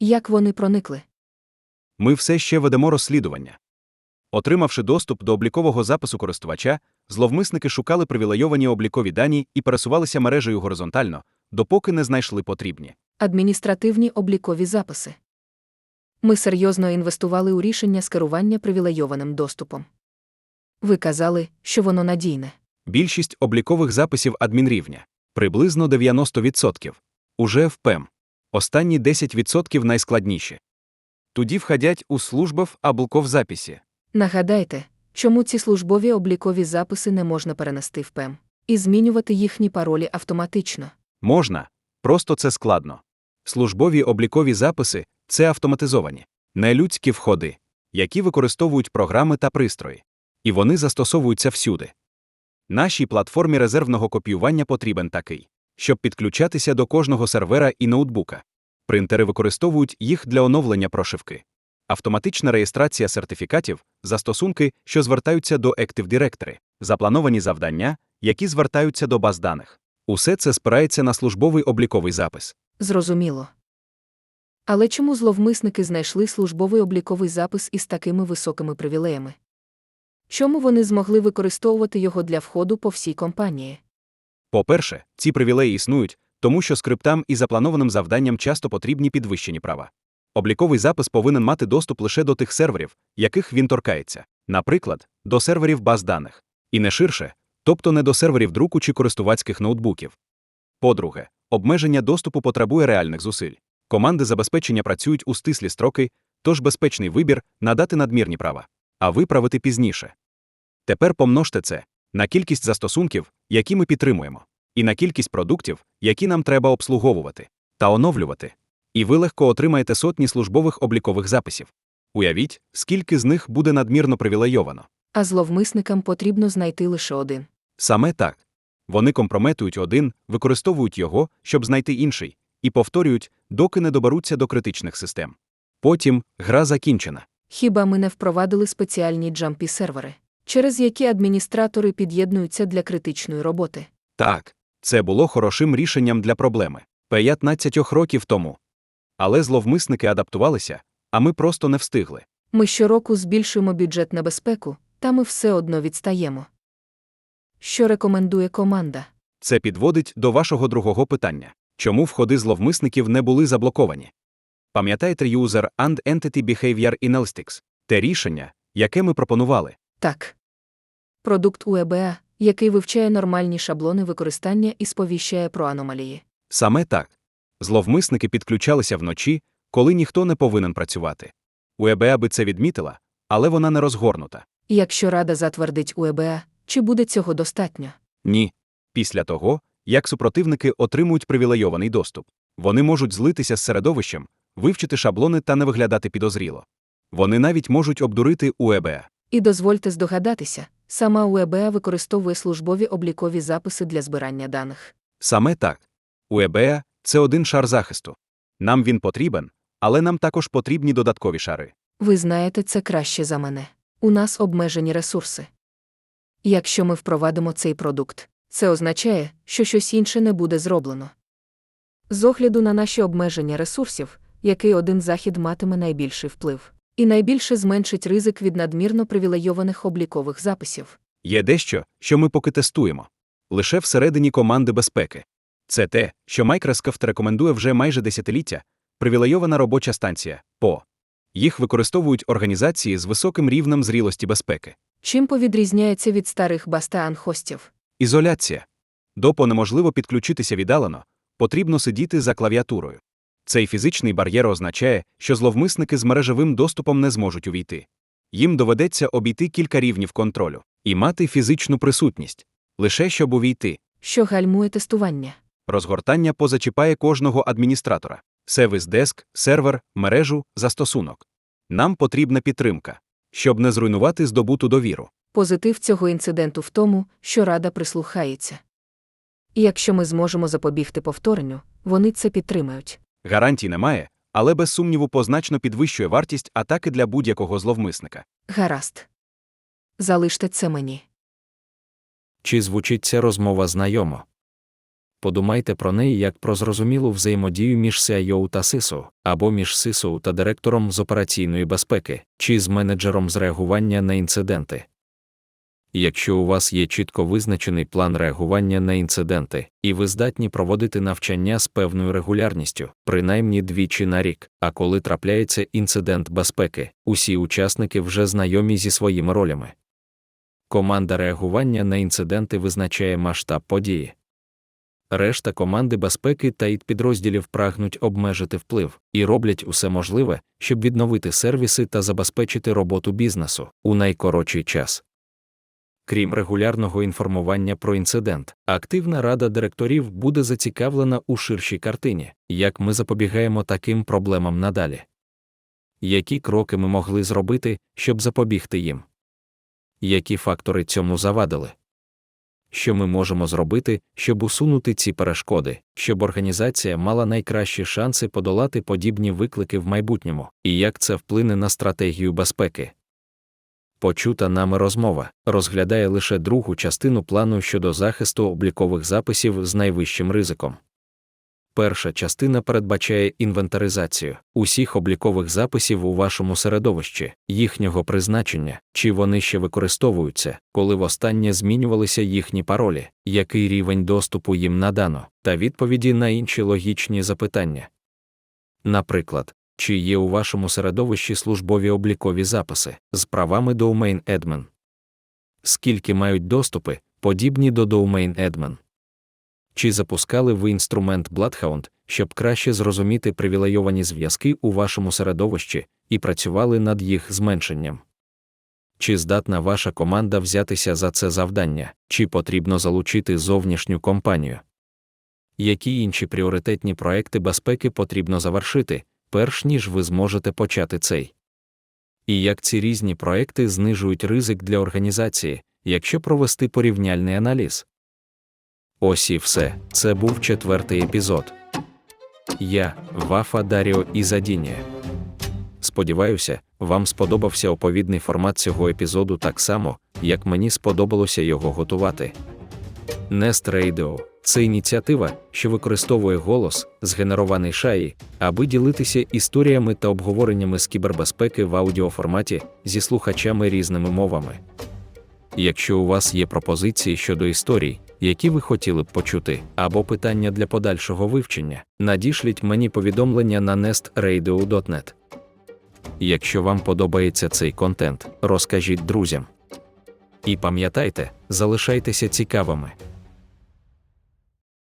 Як вони проникли? Ми все ще ведемо розслідування. Отримавши доступ до облікового запису користувача, зловмисники шукали привілейовані облікові дані і пересувалися мережею горизонтально, допоки не знайшли потрібні. Адміністративні облікові записи. Ми серйозно інвестували у рішення з керування привілейованим доступом. Ви казали, що воно надійне. Більшість облікових записів адмінрівня приблизно 90%. Уже в ПЕМ. Останні 10% найскладніші. Тоді входять у служби в обліковзаписі. Нагадайте, чому ці службові облікові записи не можна перенести в ПЕМ і змінювати їхні паролі автоматично. Можна, просто це складно. Службові облікові записи це автоматизовані, нелюдські входи, які використовують програми та пристрої. І вони застосовуються всюди. Нашій платформі резервного копіювання потрібен такий, щоб підключатися до кожного сервера і ноутбука. Принтери використовують їх для оновлення прошивки. Автоматична реєстрація сертифікатів, застосунки, що звертаються до Active Directory, заплановані завдання, які звертаються до баз даних. Усе це спирається на службовий обліковий запис. Зрозуміло. Але чому зловмисники знайшли службовий обліковий запис із такими високими привілеями? Чому вони змогли використовувати його для входу по всій компанії? По-перше, ці привілеї існують, тому що скриптам і запланованим завданням часто потрібні підвищені права. Обліковий запис повинен мати доступ лише до тих серверів, яких він торкається, наприклад, до серверів баз даних, і не ширше, тобто не до серверів друку чи користувацьких ноутбуків. По-друге, обмеження доступу потребує реальних зусиль. Команди забезпечення працюють у стислі строки, тож безпечний вибір надати надмірні права, а виправити пізніше. Тепер помножте це на кількість застосунків, які ми підтримуємо, і на кількість продуктів, які нам треба обслуговувати та оновлювати. І ви легко отримаєте сотні службових облікових записів. Уявіть, скільки з них буде надмірно привілейовано. А зловмисникам потрібно знайти лише один. Саме так. Вони компрометують один, використовують його, щоб знайти інший, і повторюють, доки не доберуться до критичних систем. Потім гра закінчена. Хіба ми не впровадили спеціальні джампі сервери, через які адміністратори під'єднуються для критичної роботи? Так, це було хорошим рішенням для проблеми 15 років тому. Але зловмисники адаптувалися, а ми просто не встигли. Ми щороку збільшуємо бюджет на безпеку, та ми все одно відстаємо. Що рекомендує команда? Це підводить до вашого другого питання чому входи зловмисників не були заблоковані? Пам'ятаєте User and Entity Behavior Analytics – те рішення, яке ми пропонували. Так. Продукт УЕБА, який вивчає нормальні шаблони використання і сповіщає про аномалії. Саме так. Зловмисники підключалися вночі, коли ніхто не повинен працювати. УЕБА би це відмітила, але вона не розгорнута. І Якщо Рада затвердить УЕБА, чи буде цього достатньо? Ні. Після того, як супротивники отримують привілейований доступ, вони можуть злитися з середовищем, вивчити шаблони та не виглядати підозріло. Вони навіть можуть обдурити УЕБА. І дозвольте здогадатися, сама УЕБА використовує службові облікові записи для збирання даних. Саме так. УЕБА – це один шар захисту. Нам він потрібен, але нам також потрібні додаткові шари. Ви знаєте це краще за мене. У нас обмежені ресурси. Якщо ми впровадимо цей продукт, це означає, що щось інше не буде зроблено. З огляду на наші обмеження ресурсів, який один захід матиме найбільший вплив, і найбільше зменшить ризик від надмірно привілейованих облікових записів. Є дещо, що ми поки тестуємо. Лише всередині команди безпеки. Це те, що Microsoft рекомендує вже майже десятиліття привілейована робоча станція ПО. Їх використовують організації з високим рівнем зрілості безпеки. Чим повідрізняється від старих бастаан-хостів? Ізоляція. Допо неможливо підключитися віддалено, потрібно сидіти за клавіатурою. Цей фізичний бар'єр означає, що зловмисники з мережевим доступом не зможуть увійти. Їм доведеться обійти кілька рівнів контролю і мати фізичну присутність, лише щоб увійти. Що гальмує тестування? Розгортання позачіпає кожного адміністратора: сервіс деск, сервер, мережу, застосунок. Нам потрібна підтримка, щоб не зруйнувати здобуту довіру. Позитив цього інциденту в тому, що Рада прислухається. І якщо ми зможемо запобігти повторенню, вони це підтримають. Гарантій немає, але без сумніву позначно підвищує вартість атаки для будь-якого зловмисника. Гаразд. Залиште це мені. Чи звучить ця розмова знайомо? Подумайте про неї як про зрозумілу взаємодію між CIO та CISO, або між CISO та директором з операційної безпеки, чи з менеджером з реагування на інциденти. Якщо у вас є чітко визначений план реагування на інциденти, і ви здатні проводити навчання з певною регулярністю, принаймні двічі на рік, а коли трапляється інцидент безпеки, усі учасники вже знайомі зі своїми ролями. Команда реагування на інциденти визначає масштаб події. Решта команди безпеки та ід підрозділів прагнуть обмежити вплив і роблять усе можливе, щоб відновити сервіси та забезпечити роботу бізнесу у найкоротший час. Крім регулярного інформування про інцидент, активна рада директорів буде зацікавлена у ширшій картині, як ми запобігаємо таким проблемам надалі. Які кроки ми могли зробити, щоб запобігти їм? Які фактори цьому завадили? Що ми можемо зробити, щоб усунути ці перешкоди, щоб організація мала найкращі шанси подолати подібні виклики в майбутньому, і як це вплине на стратегію безпеки? Почута нами розмова розглядає лише другу частину плану щодо захисту облікових записів з найвищим ризиком. Перша частина передбачає інвентаризацію усіх облікових записів у вашому середовищі, їхнього призначення, чи вони ще використовуються, коли востаннє змінювалися їхні паролі, який рівень доступу їм надано, та відповіді на інші логічні запитання. Наприклад, чи є у вашому середовищі службові облікові записи з правами Domain Admin? Скільки мають доступи, подібні до Domain Admin? Чи запускали ви інструмент Bloodhound, щоб краще зрозуміти привілейовані зв'язки у вашому середовищі і працювали над їх зменшенням? Чи здатна ваша команда взятися за це завдання, чи потрібно залучити зовнішню компанію? Які інші пріоритетні проекти безпеки потрібно завершити, перш ніж ви зможете почати цей? І як ці різні проекти знижують ризик для організації, якщо провести порівняльний аналіз? Ось і все. Це був четвертий епізод. Я, Вафа Даріо Ізадінія. Сподіваюся, вам сподобався оповідний формат цього епізоду так само, як мені сподобалося його готувати. Nest Radio – це ініціатива, що використовує голос, згенерований шаї, аби ділитися історіями та обговореннями з кібербезпеки в аудіоформаті зі слухачами різними мовами. Якщо у вас є пропозиції щодо історій, які ви хотіли б почути, або питання для подальшого вивчення, надішліть мені повідомлення на nestradio.net. Якщо вам подобається цей контент, розкажіть друзям. І пам'ятайте, залишайтеся цікавими.